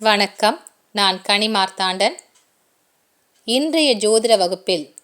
வணக்கம். நான் கனி மார்த்தாண்டன். இன்றைய ஜோதிட வகுப்பில்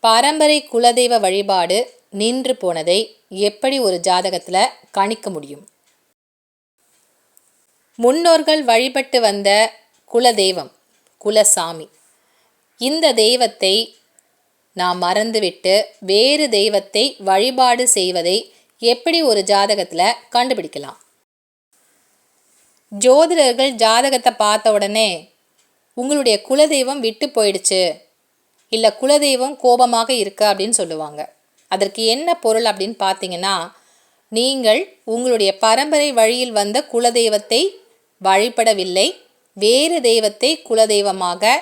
பாரம்பரிய குலதெய்வ வழிபாடு நின்று போனதை எப்படி ஒரு ஜாதகத்தில் கணிக்க முடியும்? முன்னோர்கள் வழிபட்டு வந்த குலதெய்வம் குலசாமி. இந்த தெய்வத்தை நாம் மறந்துவிட்டு வேறு தெய்வத்தை வழிபாடு செய்வதை எப்படி ஒரு ஜாதகத்தில் கண்டுபிடிக்கலாம்? ஜோதிடர்கள் ஜாதகத்தை பார்த்த உடனே உங்களுடைய குலதெய்வம் விட்டு போயிடுச்சு. இல்லை குலதெய்வம் கோபமாக இருக்கு அப்படின்னு சொல்லுவாங்க. அதற்கு என்ன பொருள் அப்படின்னு பார்த்தீங்கன்னா நீங்கள் உங்களுடைய பரம்பரை வழியில் வந்த குலதெய்வத்தை வழிபடவில்லை. வேறு தெய்வத்தை குலதெய்வமாக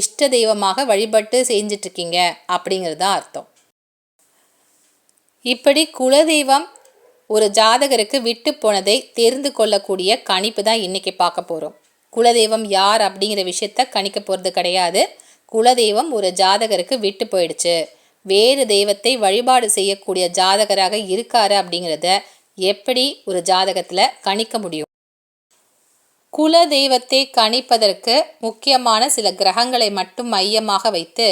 இஷ்ட தெய்வமாக வழிபட்டு செஞ்சிட்ருக்கீங்க அப்படிங்கிறது தான் அர்த்தம். இப்படி குலதெய்வம் ஒரு ஜாதகருக்கு விட்டு போனதை தெரிந்து கொள்ளக்கூடிய கணிப்பு தான் இன்றைக்கி பார்க்க போகிறோம் குலதெய்வம் யார் அப்படிங்கிற விஷயத்த கணிக்க போகிறது கிடையாது. குலதெய்வம் ஒரு ஜாதகருக்கு விட்டு போயிடுச்சு. வேறு தெய்வத்தை வழிபாடு செய்யக்கூடிய ஜாதகராக இருக்காரு அப்படிங்கிறத எப்படி ஒரு ஜாதகத்தில் கணிக்க முடியும்? குல தெய்வத்தை கணிப்பதற்கு முக்கியமான சில கிரகங்களை மட்டும் மையமாக வைத்து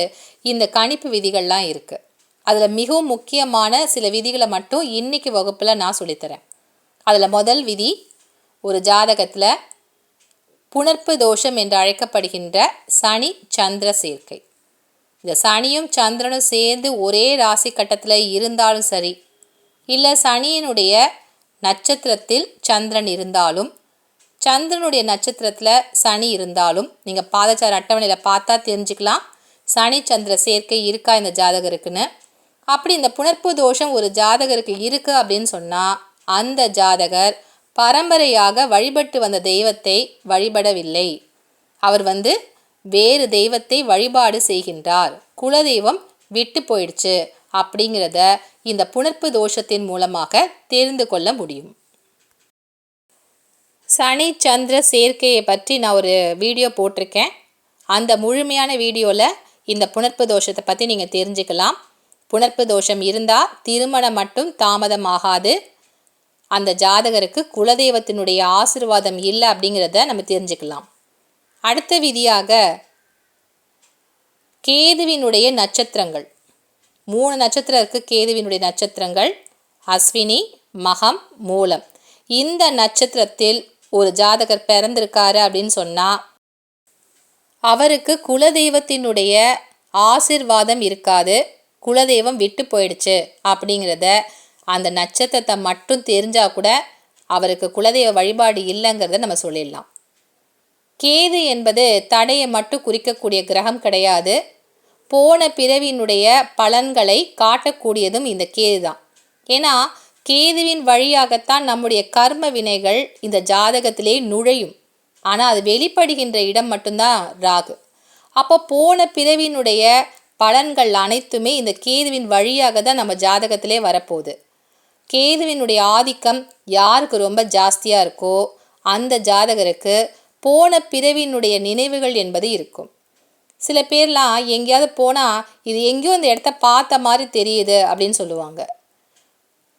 இந்த கணிப்பு விதிகள்லாம் இருக்குது அதில் மிகவும் முக்கியமான சில விதிகளை மட்டும் இன்றைக்கி வகுப்பில் நான் சொல்லித்தரேன். அதில் முதல் விதி ஒரு ஜாதகத்தில் புணர்ப்பு தோஷம் என்று அழைக்கப்படுகின்ற சனி சந்திர சேர்க்கை. இந்த சனியும் சந்திரனும் சேர்ந்து ஒரே ராசி கட்டத்தில் இருந்தாலும் சரி இல்லை சனியினுடைய நட்சத்திரத்தில் சந்திரன் இருந்தாலும் சந்திரனுடைய நட்சத்திரத்தில் சனி இருந்தாலும் நீங்கள் பாதச்சார அட்டவணையில் பார்த்தா தெரிஞ்சுக்கலாம் சனி சந்திர சேர்க்கை இருக்கா இந்த ஜாதகருக்குன்னு. அப்படி இந்த புணர்ப்பு தோஷம் ஒரு ஜாதகருக்கு இருக்குது அப்படின்னு சொன்னால் அந்த ஜாதகர் பரம்பரையாக வழிபட்டு வந்த தெய்வத்தை வழிபடவில்லை. அவர் வந்து வேறு தெய்வத்தை வழிபாடு செய்கின்றார். குலதெய்வம் விட்டு போயிடுச்சு அப்படிங்கிறத இந்த புணர்ப்பு தோஷத்தின் மூலமாக தெரிந்து கொள்ள முடியும். சனி சந்திர சேர்க்கையை பற்றி நான் ஒரு வீடியோ போட்டிருக்கேன். அந்த முழுமையான வீடியோவில் இந்த புணர்ப்பு தோஷத்தை பற்றி நீங்கள் தெரிஞ்சுக்கலாம். புணர்ப்பு தோஷம் இருந்தால் திருமணம் மட்டும் தாமதமாகாது. அந்த ஜாதகருக்கு குலதெய்வத்தினுடைய ஆசிர்வாதம் இல்லை அப்படிங்கிறத நம்ம தெரிஞ்சுக்கலாம். அடுத்த விதியாக கேதுவினுடைய நட்சத்திரங்கள். மூணு நட்சத்திரம் இருக்குது கேதுவினுடைய நட்சத்திரங்கள். அஸ்வினி மகம் மூலம். இந்த நட்சத்திரத்தில் ஒரு ஜாதகர் பிறந்திருக்காரு அப்படின்னு சொன்னால் அவருக்கு குலதெய்வத்தினுடைய ஆசிர்வாதம் இருக்காது. குலதெய்வம் விட்டு போயிடுச்சு அப்படிங்கிறத அந்த நட்சத்திரத்தை மட்டும் தெரிஞ்சால் கூட அவருக்கு குலதெய்வ வழிபாடு இல்லைங்கிறத நம்ம சொல்லிடலாம். கேது என்பது தடையை மட்டும் குறிக்கக்கூடிய கிரகம் கிடையாது. போன பிறவியினுடைய பலன்களை காட்டக்கூடியதும் இந்த கேது தான். ஏன்னா கேதுவின் வழியாகத்தான் நம்முடைய கர்ம வினைகள் இந்த ஜாதகத்திலே நுழையும். ஆனால் அது வெளிப்படுகின்ற இடம் மட்டும்தான் ராகு. அப்போ போன பிறவியினுடைய பலன்கள் அனைத்துமே இந்த கேதுவின் வழியாக தான் நம்ம ஜாதகத்திலே வரப்போகுது. கேதுவினுடைய ஆதிக்கம் யாருக்கு ரொம்ப ஜாஸ்தியாக இருக்கோ அந்த ஜாதகருக்கு போன பிறவினுடைய நினைவுகள் என்பது இருக்கும். சில பேர்லாம் எங்கேயாவது போனால் இது எங்கேயோ இந்த இடத்த பார்த்த மாதிரி தெரியுது அப்படின்னு சொல்லுவாங்க.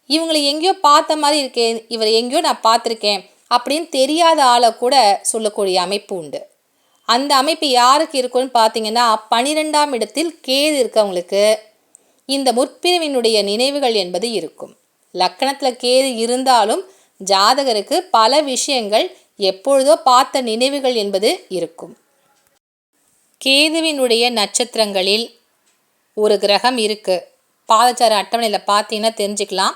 இவங்களை எங்கேயோ பார்த்த மாதிரி இருக்கேன் இவர் எங்கேயோ நான் பார்த்துருக்கேன் அப்படின்னு தெரியாத ஆளை கூட சொல்லக்கூடிய அமைப்பு உண்டு. அந்த அமைப்பு யாருக்கு இருக்குன்னு பார்த்தீங்கன்னா பனிரெண்டாம் இடத்தில் கேது இருக்கவங்களுக்கு. இந்த முற்பிரிவினுடைய நினைவுகள் என்பது இருக்கும். லக்கணத்தில் கேது இருந்தாலும் ஜாதகருக்கு பல விஷயங்கள் எப்பொழுதோ பார்த்த நினைவுகள் என்பது இருக்கும். கேதுவினுடைய நட்சத்திரங்களில் ஒரு கிரகம் இருக்குது பாதச்சார அட்டவணையில் பார்த்தீங்கன்னா தெரிஞ்சுக்கலாம்.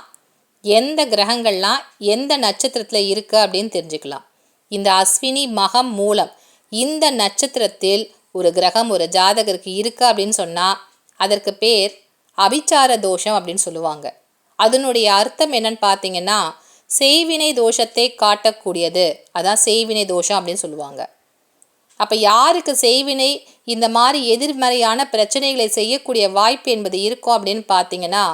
எந்த கிரகங்கள்லாம் எந்த நட்சத்திரத்தில் இருக்குது அப்படின்னு தெரிஞ்சுக்கலாம். இந்த அஸ்வினி மகம் மூலம் இந்த நட்சத்திரத்தில் ஒரு கிரகம் ஒரு ஜாதகருக்கு இருக்கு அப்படின்னு சொன்னால் அதற்கு பேர் அபிச்சார தோஷம் அப்படின்னு சொல்லுவாங்க. அதனுடைய அர்த்தம் என்னன்னு பார்த்தீங்கன்னா செய்வினை தோஷத்தை காட்டக்கூடியது. அதான் செய்வினை தோஷம் அப்படின்னு சொல்லுவாங்க. அப்போ யாருக்கு செய்வினை இந்த மாதிரி எதிர்மறையான பிரச்சனைகளை செய்யக்கூடிய வாய்ப்பு என்பது இருக்கும் அப்படின்னு பார்த்தீங்கன்னா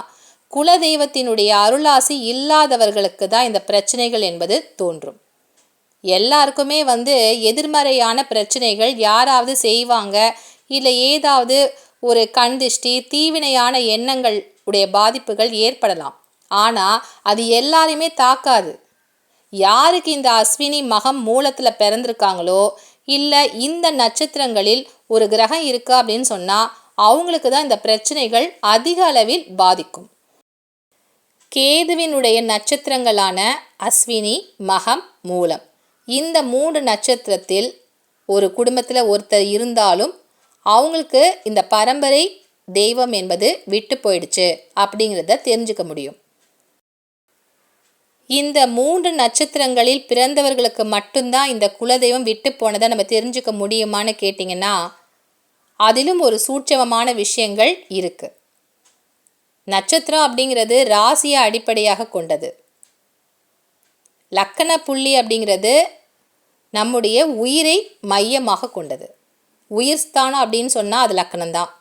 குலதெய்வத்தினுடைய அருளாசி இல்லாதவர்களுக்கு தான் இந்த பிரச்சனைகள் என்பது தோன்றும். எல்லாருக்குமே வந்து எதிர்மறையான பிரச்சனைகள் யாராவது செய்வாங்க இல்லை ஏதாவது ஒரு கண்திஷ்டி தீவினையான எண்ணங்கள் உடைய பாதிப்புகள் ஏற்படலாம். ஆனால் அது எல்லாரையுமே தாக்காது. யாருக்கு இந்த அஸ்வினி மகம் மூலத்தில் பிறந்திருக்காங்களோ இல்லை இந்த நட்சத்திரங்களில் ஒரு கிரகம் இருக்கா அப்படின்னு சொன்னால் அவங்களுக்கு தான் இந்த பிரச்சனைகள் அதிக அளவில் பாதிக்கும். கேதுவினுடைய நட்சத்திரங்களான அஸ்வினி மகம் மூலம். இந்த மூன்று நட்சத்திரத்தில் ஒரு குடும்பத்தில் ஒருத்தர் இருந்தாலும் அவங்களுக்கு இந்த பரம்பரை தெய்வம் என்பது விட்டு போயிடுச்சு அப்படிங்கிறத தெரிஞ்சுக்க முடியும். இந்த மூன்று நட்சத்திரங்களில் பிறந்தவர்களுக்கு மட்டும்தான் இந்த குலதெய்வம் விட்டு போனதை நம்ம தெரிஞ்சுக்க முடியுமான்னு கேட்டிங்கன்னா அதிலும் ஒரு சூட்சமமான விஷயங்கள் இருக்குது நட்சத்திரம் அப்படிங்கிறது ராசியை அடிப்படையாக கொண்டது. லக்கண புள்ளி அப்படிங்கிறது நம்முடைய உயிரை மையமாக கொண்டது. உயிர் ஸ்தானம் அப்படின்னு சொன்னால் அது லக்கணம்தான்.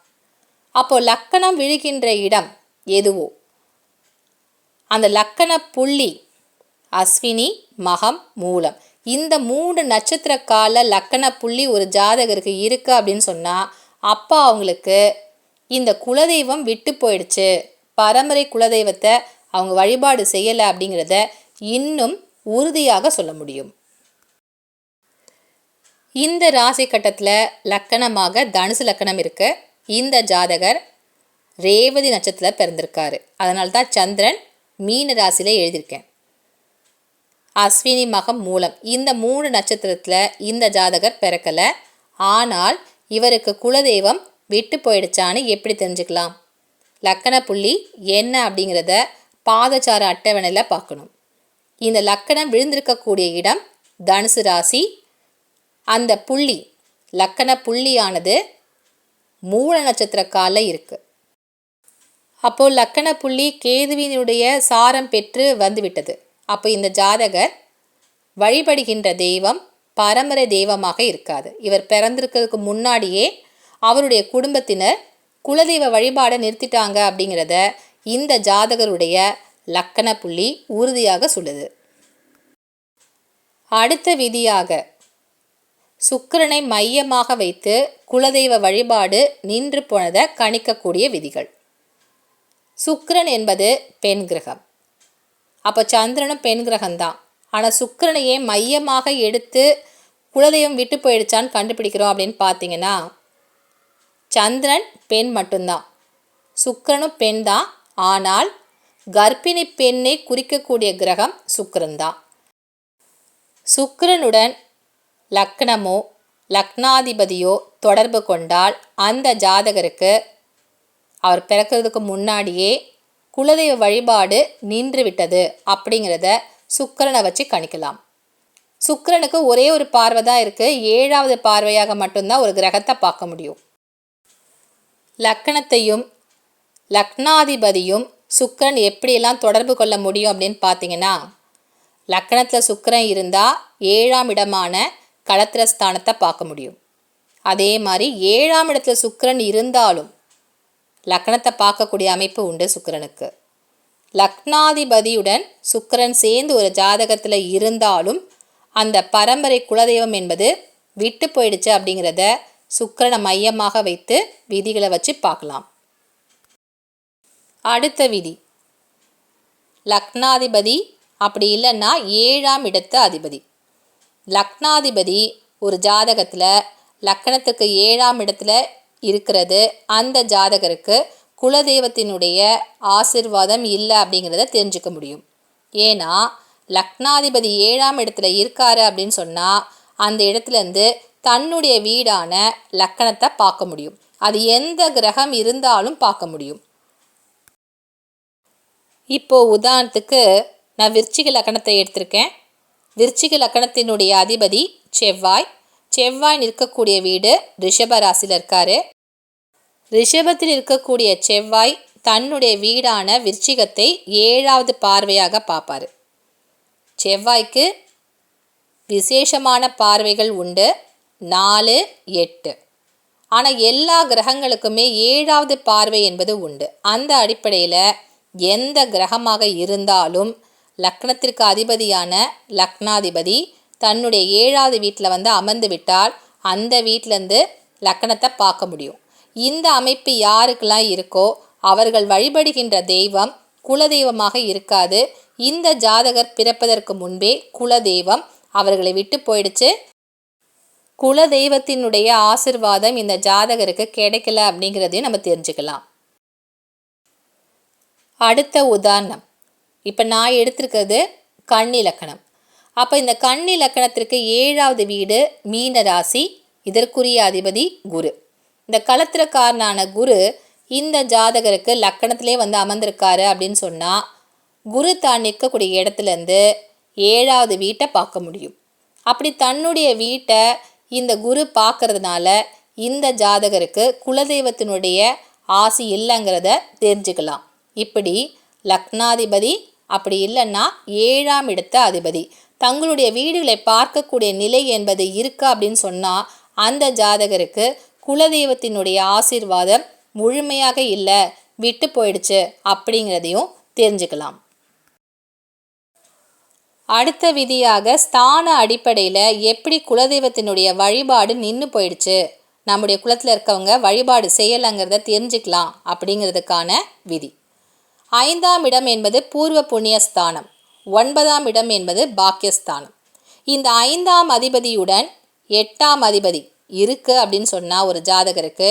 அப்போது லக்கணம் விழுகின்ற இடம் எதுவோ? அந்த லக்கண புள்ளி அஸ்வினி மகம் மூலம். இந்த மூன்று நட்சத்திர கால லக்கண புள்ளி ஒரு ஜாதகருக்கு இருக்குது அப்படின்னு சொன்னால் அப்போ அவங்களுக்கு இந்த குலதெய்வம் விட்டு போயிடுச்சு. பரம்பரை குலதெய்வத்தை அவங்க வழிபாடு செய்யலை அப்படிங்கிறத இன்னும் உறுதியாக சொல்ல முடியும். இந்த ராசி கட்டத்தில் லக்கணமாக தனுசு லக்கணம் இருக்கு. இந்த ஜாதகர் ரேவதி நட்சத்திரத்தில் பிறந்திருக்காரு. அதனால தான் சந்திரன் மீன ராசியில் எழுதியிருக்கேன். அஸ்வினி மகம் மூலம். இந்த மூணு நட்சத்திரத்தில் இந்த ஜாதகர் பிறக்கலை. ஆனால் இவருக்கு குலதெய்வம் விட்டு போயிடுச்சான்னு எப்படி தெரிஞ்சுக்கலாம்? லக்கண புள்ளி என்ன அப்படிங்கிறத பாதச்சார அட்டவணையில் பார்க்கணும். இந்த லக்கணம் விழுந்திருக்கக்கூடிய இடம் தனுசு ராசி. அந்த புள்ளி லக்கண புள்ளியானது மூல நட்சத்திர காலில் இருக்குது அப்போது லக்கண புள்ளி கேதுவினுடைய சாரம் பெற்று வந்துவிட்டது. அப்போ இந்த ஜாதகர் வழிபடுகின்ற தெய்வம் பரம்பரை தெய்வமாக இருக்காது. இவர் பிறந்திருக்கிறதுக்கு முன்னாடியே அவருடைய குடும்பத்தினர் குலதெய்வ வழிபாடை நிறுத்திட்டாங்க அப்படிங்கிறத இந்த ஜாதகருடைய லக்கண புள்ளி உறுதியாக சொல்லுது. அடுத்த விதியாக சுக்கிரனை மையமாக வைத்து குலதெய்வ வழிபாடு நின்று போனதை கணிக்கக்கூடிய விதிகள். சுக்கிரன் என்பது பெண் கிரகம். அப்போ சந்திரனும் பெண் கிரகம்தான். ஆனால் சுக்கிரனையே மையமாக எடுத்து குலதெய்வம் விட்டு போயிடுச்சான்னு கண்டுபிடிக்கிறோம் அப்படின்னு பார்த்தீங்கன்னா சந்திரன் பெண் மட்டும்தான். சுக்கிரனும் பெண் தான் ஆனால் கர்ப்பிணி பெண்ணை குறிக்கக்கூடிய கிரகம் சுக்கிரன் தான் லக்னமோ லக்னாதிபதியோ தொடர்பு கொண்டால் அந்த ஜாதகருக்கு அவர் பிறக்கிறதுக்கு முன்னாடியே குலதெய்வ வழிபாடு நின்று விட்டது அப்படிங்கிறத சுக்கரனை வச்சு கணிக்கலாம். சுக்கிரனுக்கு ஒரே ஒரு பார்வை தான் இருக்குது ஏழாவது பார்வையாக மட்டும்தான் ஒரு கிரகத்தை பார்க்க முடியும். லக்கணத்தையும் லக்னாதிபதியும் சுக்கிரன் எப்படியெல்லாம் தொடர்பு கொள்ள முடியும் அப்படின்னு பார்த்தீங்கன்னா லக்கணத்தில் சுக்கரன் இருந்தால் ஏழாம் இடமான களத்திரஸ்தானத்தை பார்க்க முடியும். அதே மாதிரி ஏழாம் இடத்துல சுக்கிரன் இருந்தாலும் லக்னத்தை பார்க்கக்கூடிய அமைப்பு உண்டு சுக்கரனுக்கு. லக்னாதிபதியுடன் சுக்கிரன் சேர்ந்து ஒரு ஜாதகத்தில் இருந்தாலும் அந்த பரம்பரை குலதெய்வம் என்பது விட்டு போயிடுச்சு அப்படிங்கிறத சுக்கிரனை மையமாக வைத்து விதிகளை வச்சு பார்க்கலாம். அடுத்த விதி. லக்னாதிபதி அப்படி இல்லைன்னா ஏழாம் இடத்து அதிபதி. லக்னாதிபதி ஒரு ஜாதகத்தில் லக்கணத்துக்கு ஏழாம் இடத்துல இருக்கிறது. அந்த ஜாதகருக்கு குலதெய்வத்தினுடைய ஆசிர்வாதம் இல்லை அப்படிங்கிறத தெரிஞ்சுக்க முடியும். ஏன்னா லக்னாதிபதி ஏழாம் இடத்துல இருக்காரு அப்படின்னு சொன்னால் அந்த இடத்துலேருந்து தன்னுடைய வீடான லக்கணத்தை பார்க்க முடியும். அது எந்த கிரகம் இருந்தாலும் பார்க்க முடியும். இப்போ உதாரணத்துக்கு நான் விருச்சிக லக்கணத்தை எடுத்திருக்கேன். விருச்சிக லக்கணத்தினுடைய அதிபதி செவ்வாய். செவ்வாய் நிற்கக்கூடிய வீடு ரிஷப ராசியில் இருக்காரு. ரிஷபத்தில் இருக்கக்கூடிய செவ்வாய் தன்னுடைய வீடான விருச்சிகத்தை ஏழாவது பார்வையாக பார்ப்பார். செவ்வாய்க்கு விசேஷமான பார்வைகள் உண்டு. நாலு எட்டு. ஆனால் எல்லா கிரகங்களுக்குமே ஏழாவது பார்வை என்பது உண்டு. அந்த அடிப்படையில் எந்த கிரகமாக இருந்தாலும் லக்னத்திற்கு அதிபதியான லக்னாதிபதி தன்னுடைய ஏழாவது வீட்டில் வந்து அமர்ந்து விட்டால் அந்த வீட்டிலேருந்து லக்னத்தை பார்க்க முடியும். இந்த அமைப்பு யாருக்கெல்லாம் இருக்கோ அவர்கள் வழிபடுகின்ற தெய்வம் குலதெய்வமாக இருக்காது. இந்த ஜாதகர் பிறப்பதற்கு முன்பே குலதெய்வம் அவர்களை விட்டு போயிடுச்சு. குலதெய்வத்தினுடைய ஆசிர்வாதம் இந்த ஜாதகருக்கு கிடைக்கல அப்படிங்கிறதையும் நம்ம தெரிஞ்சுக்கலாம். அடுத்த உதாரணம். இப்போ நான் எடுத்திருக்கிறது கண் இலக்கணம் அப்போ இந்த கண் இலக்கணத்திற்கு ஏழாவது வீடு மீன ராசி இதற்குரிய அதிபதி குரு. இந்த களத்திரக்காரனான குரு இந்த ஜாதகருக்கு லக்கணத்திலே வந்து அமர்ந்திருக்காரு அப்படின்னு சொன்னால் குரு தான் நிற்கக்கூடிய இடத்துலேருந்து ஏழாவது வீட்டை பார்க்க முடியும். அப்படி தன்னுடைய வீட்டை இந்த குரு பார்க்கறதுனால இந்த ஜாதகருக்கு குலதெய்வத்தினுடைய ஆசி இல்லைங்கிறத தெரிஞ்சுக்கலாம். இப்படி லக்னாதிபதி அப்படி இல்லைன்னா ஏழாம் இடத்த அதிபதி. தங்களுடைய வீடுகளை பார்க்கக்கூடிய நிலை என்பது இருக்கா அப்படின்னு சொன்னால் அந்த ஜாதகருக்கு குலதெய்வத்தினுடைய ஆசீர்வாதம் முழுமையாக இல்லை விட்டு போயிடுச்சு அப்படிங்கிறதையும் தெரிஞ்சுக்கலாம். அடுத்த விதியாக ஸ்தான அடிப்படையில் எப்படி குலதெய்வத்தினுடைய வழிபாடு நின்று போயிடுச்சு நம்முடைய குலத்தில் இருக்கவங்க வழிபாடு செய்யலைங்கிறத தெரிஞ்சுக்கலாம் அப்படிங்கிறதுக்கான விதி. ஐந்தாம் இடம் என்பது பூர்வ புண்ணியஸ்தானம் ஒன்பதாம் இடம் என்பது பாக்கியஸ்தானம். இந்த ஐந்தாம் அதிபதியுடன் எட்டாம் அதிபதி இருக்கு அப்படின்னு சொன்னால் ஒரு ஜாதகருக்கு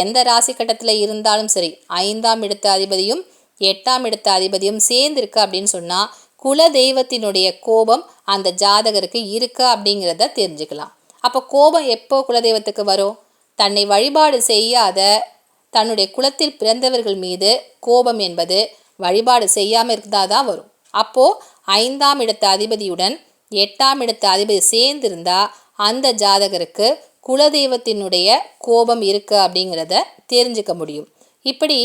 எந்த ராசி கட்டத்தில் இருந்தாலும் சரி ஐந்தாம் இடத்த அதிபதியும் எட்டாம் இடத்த அதிபதியும் சேர்ந்துருக்கு அப்படின்னு சொன்னால் குல தெய்வத்தினுடைய கோபம் அந்த ஜாதகருக்கு இருக்கா அப்படிங்கிறத தெரிஞ்சுக்கலாம். அப்போ கோபம் எப்போ குலதெய்வத்துக்கு வரும்? தன்னை வழிபாடு செய்யாத தன்னுடைய குலத்தில் பிறந்தவர்கள் மீது கோபம் என்பது வழிபாடு செய்யாமல் இருந்தால் தான் வரும். அப்போது ஐந்தாம் இடத்த அதிபதியுடன் எட்டாம் இடத்த அதிபதி சேர்ந்திருந்தா அந்த ஜாதகருக்கு குலதெய்வத்தினுடைய கோபம் இருக்கு அப்படிங்கிறத தெரிஞ்சுக்க முடியும். இப்படி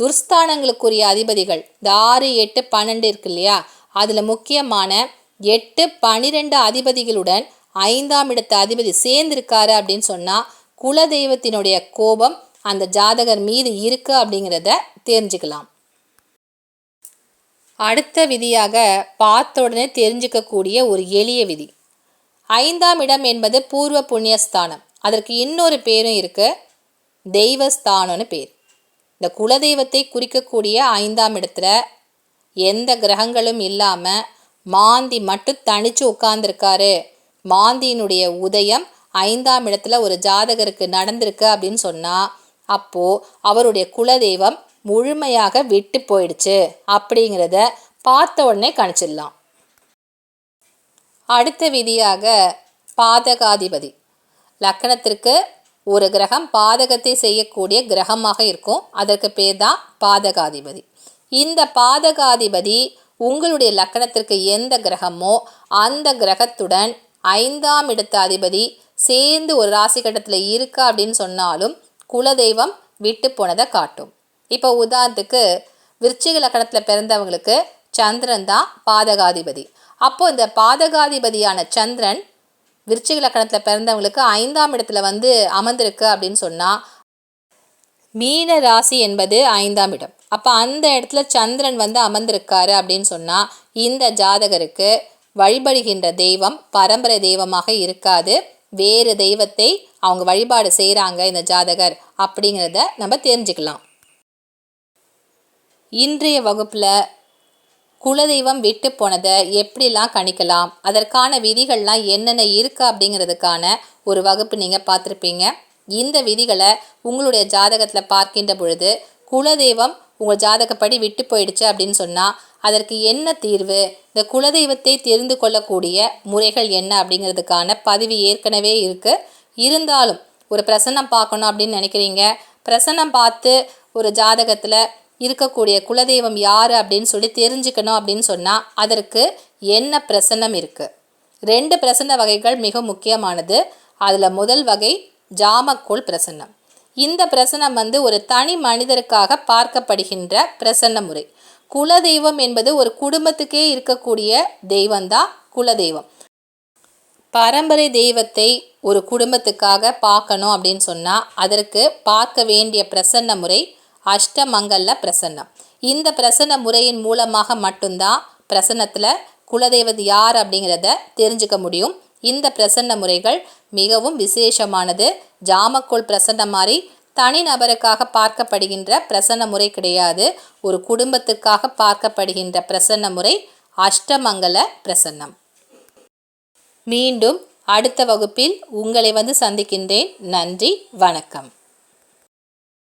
துர்ஸ்தானங்களுக்குரிய அதிபதிகள் இந்த ஆறு எட்டு பன்னெண்டு இருக்கு இல்லையா? அதில் முக்கியமான எட்டு பனிரெண்டு அதிபதிகளுடன் ஐந்தாம் இடத்த அதிபதி சேர்ந்திருக்காரு அப்படின்னு சொன்னால் குலதெய்வத்தினுடைய கோபம் அந்த ஜாதகர் மீது இருக்கு அப்படிங்கிறத தெரிஞ்சுக்கலாம். அடுத்த விதியாக பார்த்த உடனே தெரிஞ்சுக்கக்கூடிய ஒரு எளிய விதி. ஐந்தாம் இடம் என்பது பூர்வ புண்ணியஸ்தானம். அதற்கு இன்னொரு பேரும் இருக்கு தெய்வஸ்தானம்னு பேர். இந்த குலதெய்வத்தை குறிக்கக்கூடிய ஐந்தாம் இடத்துல எந்த கிரகங்களும் இல்லாமல் மாந்தி மட்டும் தனிச்சு உட்கார்ந்துருக்காரு. மாந்தியினுடைய உதயம் ஐந்தாம் இடத்துல ஒரு ஜாதகருக்கு நடந்திருக்கு அப்படின்னு சொன்னால் அப்போது அவருடைய குலதெய்வம் முழுமையாக விட்டு போயிடுச்சு அப்படிங்கிறத பார்த்த உடனே கணிச்சிடலாம். அடுத்த விதியாக பாதகாதிபதி. லக்கணத்திற்கு ஒரு கிரகம் பாதகத்தை செய்யக்கூடிய கிரகமாக இருக்கும். அதற்கு பேர் தான் பாதகாதிபதி. இந்த பாதகாதிபதி உங்களுடைய லக்கணத்திற்கு எந்த கிரகமோ அந்த கிரகத்துடன் ஐந்தாம் இடத்த அதிபதி சேர்ந்து ஒரு ராசி கட்டத்தில் இருக்கா அப்படின்னு சொன்னாலும் குலதெய்வம் விட்டு போனதை காட்டும். இப்போ உதாரணத்துக்கு விருச்சிக லக்கணத்தில் பிறந்தவங்களுக்கு சந்திரன் தான் பாதகாதிபதி. அப்போது இந்த பாதகாதிபதியான சந்திரன் விருச்சிக லக்கணத்தில் பிறந்தவங்களுக்கு ஐந்தாம் இடத்துல வந்து அமர்ந்திருக்கு அப்படின்னு சொன்னால் மீன ராசி என்பது ஐந்தாம் இடம். அப்போ அந்த இடத்துல சந்திரன் வந்து அமர்ந்திருக்காரு அப்படின்னு சொன்னால் இந்த ஜாதகருக்கு வழிபடுகின்ற தெய்வம் பரம்பரை தெய்வமாக இருக்காது. வேறு தெய்வத்தை அவங்க வழிபாடு செய்கிறாங்க இந்த ஜாதகர் அப்படிங்கிறத நம்ம தெரிஞ்சுக்கலாம். இன்றைய வகுப்பில் குலதெய்வம் விட்டு போனதை எப்படிலாம் கணிக்கலாம்? அதற்கான விதிகள்லாம் என்னென்ன இருக்குது அப்படிங்கிறதுக்கான ஒரு வகுப்பு நீங்கள் பார்த்துருப்பீங்க. இந்த விதிகளை உங்களுடைய ஜாதகத்தில் பார்க்கின்ற பொழுது குலதெய்வம் உங்கள் ஜாதகப்படி விட்டு போயிடுச்சு அப்படின்னு சொன்னால் அதற்கு என்ன தீர்வு? இந்த குலதெய்வத்தை தெரிந்து கொள்ளக்கூடிய முறைகள் என்ன அப்படிங்கிறதுக்கான பதிவு ஏற்கனவே இருக்குது இருந்தாலும் ஒரு பிரசன்னம் பார்க்கணும் அப்படின்னு நினைக்கிறீங்க. பிரசன்னம் பார்த்து ஒரு ஜாதகத்தில் இருக்கக்கூடிய குலதெய்வம் யார் அப்படின்னு சொல்லி தெரிஞ்சுக்கணும் அப்படின்னு சொன்னால் அதற்கு என்ன பிரசன்னம் இருக்குது ரெண்டு பிரசன்ன வகைகள் மிக முக்கியமானது. அதில் முதல் வகை ஜாமக்கோள் பிரசன்னம். இந்த பிரசன்னம் வந்து ஒரு தனி மனிதருக்காக பார்க்கப்படுகின்ற பிரசன்ன முறை. குலதெய்வம் என்பது ஒரு குடும்பத்துக்கே இருக்கக்கூடிய தெய்வம்தான் குலதெய்வம். பரம்பரை தெய்வத்தை ஒரு குடும்பத்துக்காக பார்க்கணும் அப்படின்னு சொன்னால் அதற்கு பார்க்க வேண்டிய பிரசன்ன முறை அஷ்டமங்கல்ல பிரசன்னம். இந்த பிரசன்ன முறையின் மூலமாக மட்டும்தான் பிரசன்னத்தில் குலதெய்வது யார் அப்படிங்கிறத தெரிஞ்சுக்க முடியும். இந்த பிரசன்ன முறைகள் மிகவும் விசேஷமானது. ஜாமக்கோள் பிரசன்ன மாதிரி தனிநபருக்காக பார்க்கப்படுகின்ற பிரசன்ன முறை கிடையாது. ஒரு குடும்பத்துக்காக பார்க்கப்படுகின்ற பிரசன்ன முறை அஷ்டமங்கல பிரசன்னம். மீண்டும் அடுத்த வகுப்பில் உங்களை வந்து சந்திக்கின்றேன். நன்றி வணக்கம்.